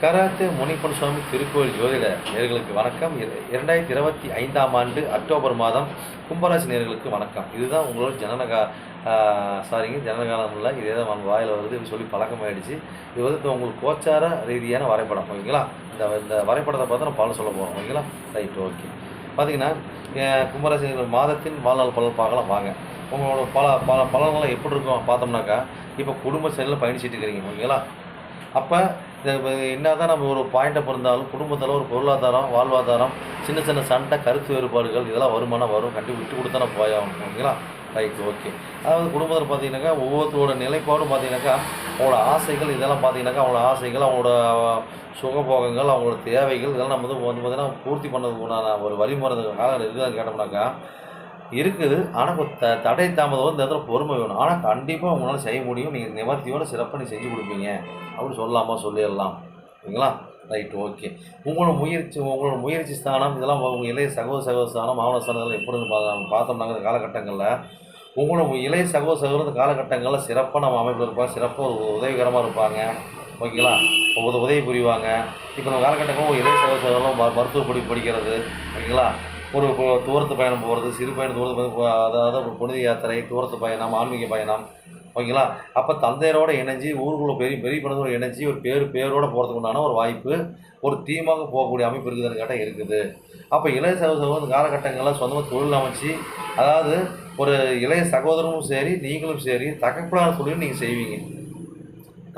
Karate Munippan சுவாமி திருக்கோயில் ஜோதிட நேர்களுக்கு வணக்கம். இரண்டாயிரத்தி இருபத்தி ஐந்தாம் ஆண்டு அக்டோபர் மாதம் கும்பராசி நேர்களுக்கு வணக்கம். இதுதான் உங்களோட ஜனனகா சாரிங்க ஜனனகாலம் இல்லை இதே தான் வாயில் வருது சொல்லி சொல்லி பழக்கமாயிடுச்சு. இது வந்து இப்போ உங்களுக்கு கோச்சார ரீதியான வரைபடம் ஓகேங்களா? இந்த இந்த வரைபடத்தை பார்த்து நம்ம பலன் சொல்ல போகிறோம் ஓகேங்களா? Right okay. பார்த்தீங்கன்னா கும்பராசி மாதத்தின் வாழ்நாள் பலன் பார்க்கலாம் வாங்க. உங்களோட பல பல பலன்கள்லாம் எப்படி இருக்கும் பார்த்தோம்னாக்கா இப்போ குடும்ப செயலில் பயணிச்சுட்டு இருக்கிறீங்க ஓகேங்களா? அப்போ என்ன தான் நம்ம ஒரு பாயிண்ட்டை பிறந்தாலும் குடும்பத்தில் ஒரு பொருளாதாரம் வாழ்வாதாரம் சின்ன சின்ன சண்டை கருத்து வேறுபாடுகள் இதெல்லாம் வருமானம் வரும். கண்டிப்பாக விட்டு கொடுத்தா நம்ம போயாகணும் ஓகேங்களா? Right okay. அதாவது குடும்பத்தில் பார்த்தீங்கன்னாக்கா ஒவ்வொருத்தரோட நிலைப்பாடும் பார்த்தீங்கன்னாக்கா அவங்களோட ஆசைகள் இதெல்லாம் பார்த்தீங்கன்னாக்கா அவங்களோட ஆசைகள் அவங்களோட சுகபோகங்கள் அவங்களோட தேவைகள் இதெல்லாம் நம்ம வந்து வந்து பார்த்தீங்கன்னா பூர்த்தி பண்ணதுக்கு உண்டான ஒரு வழிமுறை காலம் இதுதான் கேட்டோம்னாக்கா இருக்குது. ஆனால் இப்போ த தடை தாமதம் வந்து இந்த இடத்துல பொறுமை வேணும். ஆனால் கண்டிப்பாக உங்களால் செய்ய முடியும். நீங்கள் நிவர்த்தியோடு சிறப்பாக நீங்கள் செஞ்சு கொடுப்பீங்க. அப்படின்னு சொல்லலாமா சொல்லிடலாம். ஓகேங்களா ரைட் ஓகே. உங்களோட முயற்சி உங்களோட முயற்சி ஸ்தானம் இதெல்லாம் உங்கள் இளைய சகோதர சகோதர ஸ்தானம் மாவன ஸ்தானம் இதெல்லாம் எப்படி இருந்து பார்த்தோம்னாங்க இந்த காலகட்டங்களில் உங்களோட இளைய சகோதர சகோதர இந்த காலகட்டங்களில் சிறப்பாக நம்ம அமைப்பில் இருப்பாங்க. சிறப்பாக ஒரு உதவிகரமாக இருப்பாங்க. ஓகேங்களா? உதவி புரிவாங்க. இப்போ நம்ம காலகட்டங்களும் இளைய சகோதர சகோதரம் மருத்துவ படிப்பு படிக்கிறது. ஓகேங்களா? ஒரு தூரத்து பயணம் போகிறது சிறு பயணம் தூரத்து பயணம் அதாவது ஒரு புனித யாத்திரை தூரத்து பயணம் ஆன்மீக பயணம் ஓகேங்களா? அப்போ தந்தையரோட இணைஞ்சு ஊருக்குள்ளே பெரிய பெரிய பணத்தோட இணைஞ்சு ஒரு பேர் பேரோடு போகிறதுக்கு உண்டான ஒரு வாய்ப்பு ஒரு டீமாக போகக்கூடிய அமைப்பு இருக்குதுன்னு கேட்டால் இருக்குது. அப்போ இளைய சகோதரர் காலகட்டங்களில் சொந்தமாக தொழில் அமைச்சு அதாவது ஒரு இளைய சகோதரமும் சரி நீங்களும் சரி தகப்பனார் தொழிலும் நீங்கள் செய்வீங்க.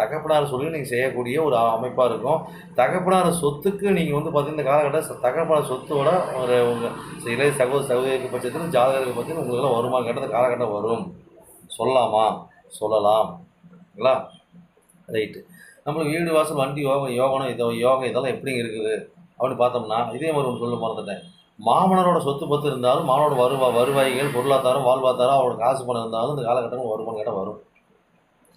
தகப்பனார் சொல்லி நீங்கள் செய்யக்கூடிய ஒரு அமைப்பாக இருக்கும். தகப்பனார் சொத்துக்கு நீங்கள் வந்து பார்த்தீங்கன்னா இந்த காலகட்டம் தகப்பனார் சொத்தோட ஒரு உங்கள் இளைய சகோதர சகோதரிக்கு பட்சத்தில் ஜாதகருக்கு பட்சத்தில் உங்களுக்கெல்லாம் வருமா கேட்டது காலகட்டம் வரும். சொல்லலாமா? சொல்லலாம். இல்லைங்களா? ரைட்டு நம்மளுக்கு வீடு வாசல் வண்டி யோகம் யோகனம் இதோ யோகம் இதெல்லாம் எப்படி இருக்குது? அப்படின்னு பார்த்தோம்னா இதே மாதிரி ஒன்று சொல்ல மறந்துட்டேன். மாமனரோட சொத்து பத்து இருந்தாலும் மாமனோட வருவா வருவாய்கள் பொருளாதாரம் வாழ்வாதாரம் அவரோட காசு பணம் இருந்தாலும் இந்த காலகட்டங்கள் வருமானு கேட்டால் வரும்.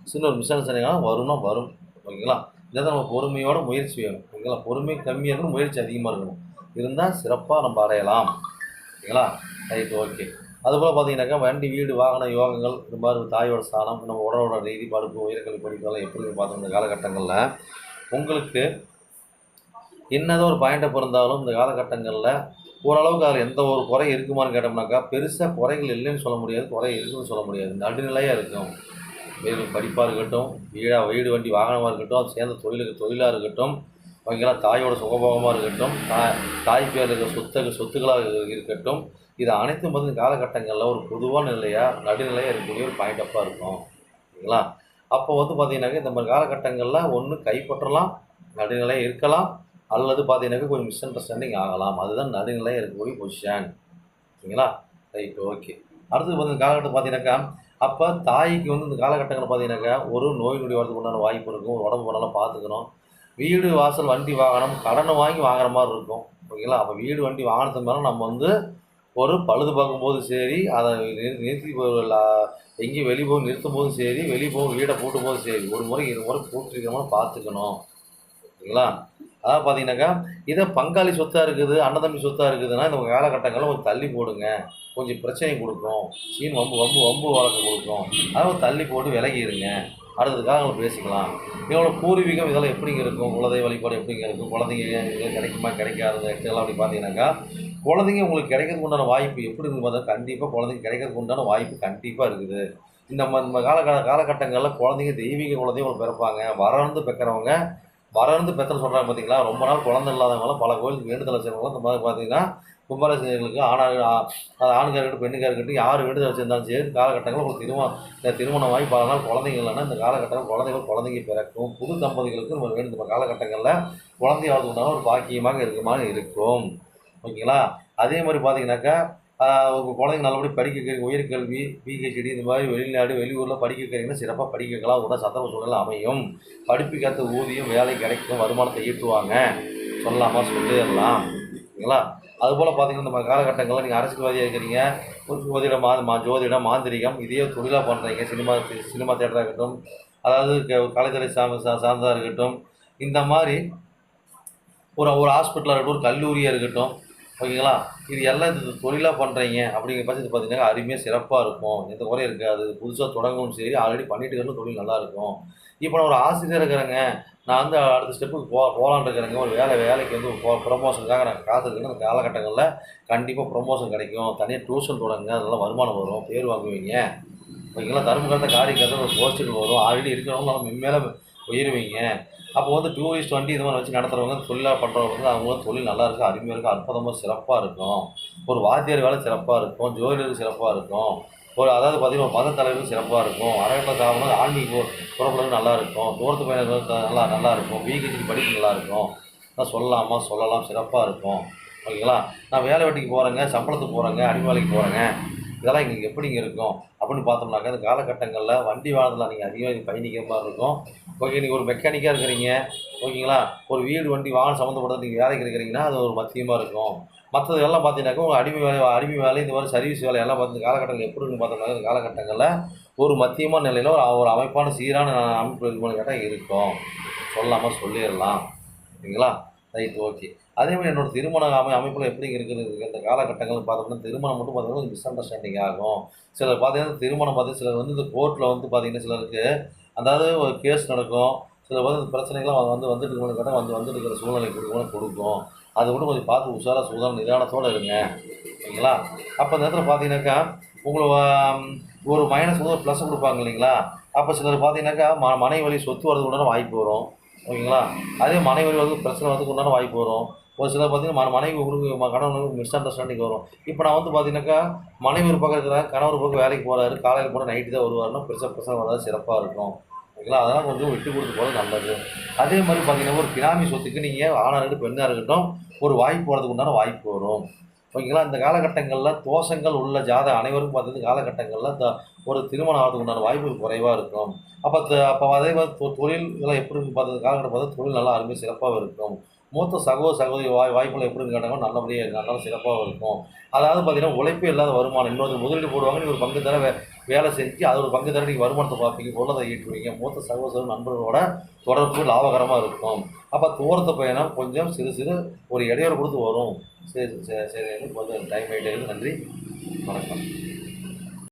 சின்ன ஒரு மிஸ் அண்டர்ஸ்டாண்டிங்காக வரும்னா வரும் ஓகேங்களா? இதை நம்ம பொறுமையோட முயற்சி வேணும் ஓகேங்களா? பொறுமை கம்மியாக இருக்கணும் முயற்சி அதிகமாக இருக்கணும். இருந்தால் சிறப்பாக நம்ம அடையலாம் ஓகேங்களா? Right okay. அதுபோல் பார்த்தீங்கன்னாக்கா வண்டி வீடு வாகன யோகங்கள் இந்த மாதிரி தாயோட ஸ்தானம் நம்ம உடலோட ரீதி படுப்பு உயர்கல்வி படிப்பெல்லாம் எப்படி பார்த்தோம் இந்த காலகட்டங்களில் உங்களுக்கு என்னதான் ஒரு பாயிண்ட்டை பிறந்தாலும் இந்த காலகட்டங்களில் ஓரளவுக்கு அதில் எந்த ஒரு குறை இருக்குமான்னு கேட்டோம்னாக்கா பெருசாக குறைகள் இல்லைன்னு சொல்ல முடியாது குறை இருக்குன்னு சொல்ல முடியாது. நடுநிலையாக இருக்கும் வீடு படிப்பாக இருக்கட்டும் வீடாக வீடு வண்டி வாகனமாக இருக்கட்டும் அது சேர்ந்த தொழிலுக்கு தொழிலாக இருக்கட்டும் ஓகேங்களா தாயோட சுகபோகமாக இருக்கட்டும் தாய் தாய் பேர் இருக்கிற சொத்து சொத்துக்களாக இருக்கட்டும் இது அனைத்தும் வந்து காலகட்டங்களில் ஒரு பொதுவான நிலையாக நடுநிலையாக இருக்கக்கூடிய ஒரு பாயிண்ட் அப்பாக இருக்கும். ஓகேங்களா அப்போ வந்து பார்த்தீங்கன்னாக்க இந்த மாதிரி காலகட்டங்களில் ஒன்று கைப்பற்றலாம் நடுநிலையாக இருக்கலாம் அல்லது பார்த்தீங்கன்னாக்க கொஞ்சம் மிஸ் அண்டர்ஸ்டாண்டிங் ஆகலாம். அதுதான் நடுநிலையாக இருக்கக்கூடிய பொசிஷன் ஓகேங்களா ரைட் ஓகே அடுத்தது வந்து காலகட்டம் பார்த்தீங்கன்னாக்கா அப்போ தாய்க்கு வந்து இந்த காலகட்டங்களில் பார்த்தீங்கன்னாக்கா ஒரு நோய் நொடி வரதுக்கு உண்டான வாய்ப்பு இருக்கும். ஒரு உடம்பு நல்லா பார்த்துக்கணும் வீடு வாசல் வண்டி வாகனம் கடனை வாங்கி வாங்குற மாதிரி இருக்கும். ஓகேங்களா? அப்போ வீடு வண்டி வாகனத்து மேலே நம்ம வந்து ஒரு பழுது பார்க்கும்போது சரி அதை நிறு- நிறுத்தி எங்கேயும் வெளியே போய் நிறுத்தும் போதும் சரி வெளியே போய் வீடை பூட்டும் போதும் சரி ஒரு முறை இரு முறை பூட்டிருக்கிற மாதிரி பார்த்துக்கணும் ஓகேங்களா? அதாவது பார்த்தீங்கன்னாக்கா இதை பங்காளி சொத்தாக இருக்குது அன்னதம்பி சொத்தாக இருக்குதுன்னா இந்த காலகட்டங்களில் கொஞ்சம் தள்ளி போடுங்க. கொஞ்சம் பிரச்சனை கொடுக்கும். சீன் வம்பு வம்பு வம்பு வழக்கு கொடுக்கும். அதனால் தள்ளி போட்டு விலகி இருங்க நம்ம பேசிக்கலாம். இதோட பூர்வீகம் இதெல்லாம் எப்படிங்க இருக்கும்? குலதெய்வ வழிபாடு எப்படிங்க இருக்கும்? குழந்தைங்க கிடைக்குமா கிடைக்காதுங்க? எல்லாம் அப்படி பார்த்தீங்கன்னாக்கா குழந்தைங்க உங்களுக்கு கிடைக்கிறதுக்கு உண்டான வாய்ப்பு எப்படி இருந்து பார்த்தா கண்டிப்பாக குழந்தைங்க கிடைக்கிறதுக்கு உண்டான வாய்ப்பு கண்டிப்பாக இருக்குது. இந்த ம- இந்த கால காலகட்டங்களில் குழந்தைங்க தெய்வீக குழந்தைங்க உங்களுக்கு பிறப்பாங்க. வரந்து பெக்கிறவங்க வளர்ந்து பெற்றன்னு சொல்கிறாங்க பார்த்தீங்களா ரொம்ப நாள் குழந்தை இல்லாதவங்களாம் பல கோயிலுக்கு வேண்டுதலை வச்சவங்களாம் இந்த மாதிரி பார்த்தீங்கன்னா கும்பராசினியர்களுக்கு ஆணாக அது ஆணுக்காக இருக்கட்டும் பெண்ணுக்காக இருக்கட்டும் யார் வேண்டுதலை செஞ்சாலும் சரி காலகட்டங்களில் உங்களுக்கு திருமணம் ஆகி திருமணமாகி பல நாள் குழந்தைங்க இல்லைன்னா இந்த காலகட்டத்தில் குழந்தைகள் குழந்தைங்க பிறக்கும். புது தம்பதிகளுக்கு நம்ம வேண்டும் காலகட்டங்களில் குழந்தை வாழ்த்துக்குண்டான ஒரு பாக்கியமாக இருக்குமா இருக்கும். ஓகேங்களா? அதே மாதிரி பார்த்தீங்கன்னாக்கா உங்கள் குழந்தைங்க நல்லபடி படிக்க வைக்கிறீங்க உயர்கல்வி பிஹெச்டி இந்த மாதிரி வெளிநாடு வெளியூரில் படிக்க வைக்கிறீங்கன்னா சிறப்பாக படிக்க வைக்கலாம் கூட சந்தர்ப்ப சூழ்நிலை அமையும். படிப்புக்கேற்ற ஊதியம் வேலை கிடைக்கும் வருமானத்தை ஈட்டுவாங்க. சொல்லலாமா? சொல்லிடலாம். ஓகேங்களா அதுபோல் பார்த்தீங்கன்னா இந்த காலகட்டங்களில் நீங்கள் அரசியல்வாதியாக இருக்கிறீங்க. ஒரு ஜோதிடம் மா மா ஜோதிடம் மாந்திரிகம் இதையே தொழிலாக பண்ணுறீங்க சினிமா சினிமா தேட்டராக இருக்கட்டும். அதாவது க- கலைத்துறை சார்ந்த சார்ந்ததாக இருக்கட்டும். இந்த மாதிரி ஒரு ஒரு ஹாஸ்பிட்டலாக இருக்கட்டும் ஒரு கல்லூரியாக இருக்கட்டும். ஓகேங்களா? இது எல்லாம் இது தொழிலாக பண்ணுறீங்க அப்படிங்கிற பட்சத்தில் பார்த்தீங்கன்னா அருமையாக சிறப்பாக இருக்கும். எந்த குறையும் இருக்காது. புதுசாக தொடங்கவும் சரி ஆல்ரெடி பண்ணிட்டு இருக்கிற தொழில் நல்லா இருக்கும். இப்போ நான் ஒரு ஆசிரியர் இருக்கிறேங்க. நான் வந்து அடுத்த ஸ்டெப்புக்கு போ போகலான் இருக்கிறேங்க. ஒரு வேலை வேலைக்கு வந்து போ ப்ரொமோஷனுக்காக நான் காத்திருக்கேன்னு அந்த காலகட்டங்களில் கண்டிப்பாக ப்ரொமோஷன் கிடைக்கும். தனியாக டியூஷன் தொடங்க அதெல்லாம் வருமானம் வரும். பேர் வாங்குவீங்க. ஓகேங்களா? தரும கருத்த காரியம் கருத்து ஒரு போஸ்ட்டுக்கு வரும். ஆல்ரெடி இருக்கிறவங்க நம்ம மேலே உயருவீங்க. அப்போ வந்து டூரிஸ்ட் டுவெண்ட்டி இது மாதிரி வச்சு நடத்துகிறவங்க தொழிலாக பண்ணுறவங்க வந்து அவங்க தொழில் நல்லா இருக்கும் அருமையாக இருக்கும் அற்புதமாக சிறப்பாக இருக்கும். ஒரு வாத்தியார் வேலை சிறப்பாக இருக்கும் ஜோதிடருக்கு சிறப்பாக இருக்கும். ஒரு அதாவது பார்த்தீங்கன்னா மத தலைவர்கள் சிறப்பாக இருக்கும். அரைக்கட்ட சாப்பிடும் ஆன்மீக புறப்படுறது நல்லா இருக்கும். தூரத்து பயணங்களுக்கு நல்லா நல்லா இருக்கும். பிஹெச்டி படிப்பு நல்லா இருக்கும். நான் சொல்லலாமா? சொல்லலாம். சிறப்பாக இருக்கும். ஓகேங்களா? நான் வேலை வெட்டிக்கு போகிறேங்க சம்பளத்துக்கு போகிறேங்க அடிமை வேலைக்கு போகிறேங்க இதெல்லாம் இங்கே எப்படிங்க இருக்கும்? அப்படின்னு பார்த்தோம்னாக்கா இந்த காலகட்டங்களில் வண்டி வாகனத்தில் நீங்கள் அதிகமாக பயணிக்கிற மாதிரி இருக்கும். ஓகே நீங்கள் ஒரு மெக்கானிக்காக இருக்கிறீங்க. ஓகேங்களா ஒரு வீடு வண்டி வாகனம் சம்மந்தப்பட்டது நீங்கள் வேலைக்கு இருக்கிறீங்கன்னா அது ஒரு மத்தியமாக இருக்கும். மற்றது எல்லாம் பார்த்தீங்கன்னாக்கா உங்கள் அடிமை வேலை அடிமை வேலை இந்த மாதிரி சர்வீஸ் வேலை எல்லாம் பார்த்து இந்த காலகட்டங்கள் எப்படி இருக்குன்னு பார்த்தோம்னாக்கா இந்த காலகட்டங்களில் ஒரு மத்தியமான நிலையில் ஒரு ஒரு அமைப்பான சீரான அமைப்பு இருக்குமான்னு கேட்டால் இருக்கும். சொல்லாமல் சொல்லிடலாம். சரிங்களா? Right okay. அதே மாதிரி என்னோட திருமண அமை அமைப்பில் எப்படி இருக்குது இந்த காலகட்டங்கள் பார்த்தோம்னா திருமணம் மட்டும் பார்த்தீங்கன்னா மிஸ் அண்டர்ஸ்டாண்டிங் ஆகும். சிலர் பார்த்தீங்கன்னா திருமணம் பார்த்து சிலர் வந்து இந்த கோர்ட்டில் வந்து பார்த்தீங்கன்னா சிலருக்கு அதாவது ஒரு கேஸ் நடக்கும். சில வந்து இந்த பிரச்சனைகள்லாம் வந்து வந்துட்டு இருக்கவங்க வந்து வந்துட்டு இருக்கிற சூழ்நிலை கொடுக்கணும் கொடுக்கும். அதை மட்டும் கொஞ்சம் பார்த்து உஷாராக சூதான நிதானத்தோடு இருங்க. சரிங்களா? அப்போ அந்த இடத்துல பார்த்தீங்கன்னாக்கா உங்களை ஒரு மைனஸ் வந்து ஒரு ப்ளஸ் கொடுப்பாங்க இல்லைங்களா? அப்போ சிலர் பார்த்தீங்கன்னாக்கா ம மனைவி வழி சொத்து வரது உடனே வாய்ப்பு வரும். ஓகேங்களா? அதே மனைவி வந்து பிரச்சனை வரதுக்கு உண்டான வாய்ப்பு வரும். ஒரு சிலர் பார்த்தீங்கன்னா ம- மனைவி உங்களுக்கு கணவனுக்கு மிஸ் அண்டர்ஸ்டாண்டிங் வரும். இப்போ நான் வந்து பார்த்தீங்கன்னாக்கா மனைவி ஒரு பக்கம் இருக்கிறாங்க கணவர் பக்கம் வேலைக்கு போகிறாரு காலையில் போனால் நைட்டு தான் வருவாருன்னா பிரச்சனை பிரச்சனை வராது சிறப்பாக இருக்கும் ஓகேங்களா? அதெல்லாம் கொஞ்சம் விட்டு கொடுத்து போகிறது நல்லது. அதே மாதிரி பார்த்தீங்கன்னா ஒரு பினாமி சொத்துக்கு நீங்கள் ஆணாக இருக்கட்டும் பெண்ணாக இருக்கட்டும் ஒரு வாய்ப்பு வரதுக்கு உண்டான வாய்ப்பு வரும். ஓகேங்களா? இந்த காலகட்டங்களில் தோஷங்கள் உள்ள ஜாத அனைவருக்கும் பார்த்தீங்கன்னா காலகட்டங்களில் த ஒரு திருமணம் ஆகிறதுக்கு உண்டான வாய்ப்புகள் குறைவாக இருக்கும். அப்போ அப்போ அதே மாதிரி தொ- தொழில் இதெல்லாம் எப்படி இருக்குன்னு பார்த்தது காலகட்டம் பார்த்தா தொழில் நல்லா அருமையாக சிறப்பாக இருக்கும். மூத்த சகோதர சகோதரி வாய் வாய்ப்புகள் எப்படின்னு கேட்டாங்கன்னா நல்லபடியாக இருக்கும் நல்லா சிறப்பாக இருக்கும். அதாவது பார்த்தீங்கன்னா உழைப்பே இல்லாத வருமானம். இன்னொரு முதலீடு போடுவாங்க நீங்கள் ஒரு பங்கு தர வே வேலை செஞ்சு அது ஒரு பங்கு தர நீங்கள் வருமானத்தை பார்ப்பீங்க பொருளாதார ஈட்டுவீங்க. மூத்த சகோதர நண்பர்களோட தொடர்பு லாபகரமாக இருக்கும். அப்போ தூரத்து பயணம் கொஞ்சம் சிறு சிறு ஒரு இடையூறு கொடுத்து வரும். சரி சரி சரி கொஞ்சம் டைம் ஆகிட்டே நன்றி. வணக்கம்.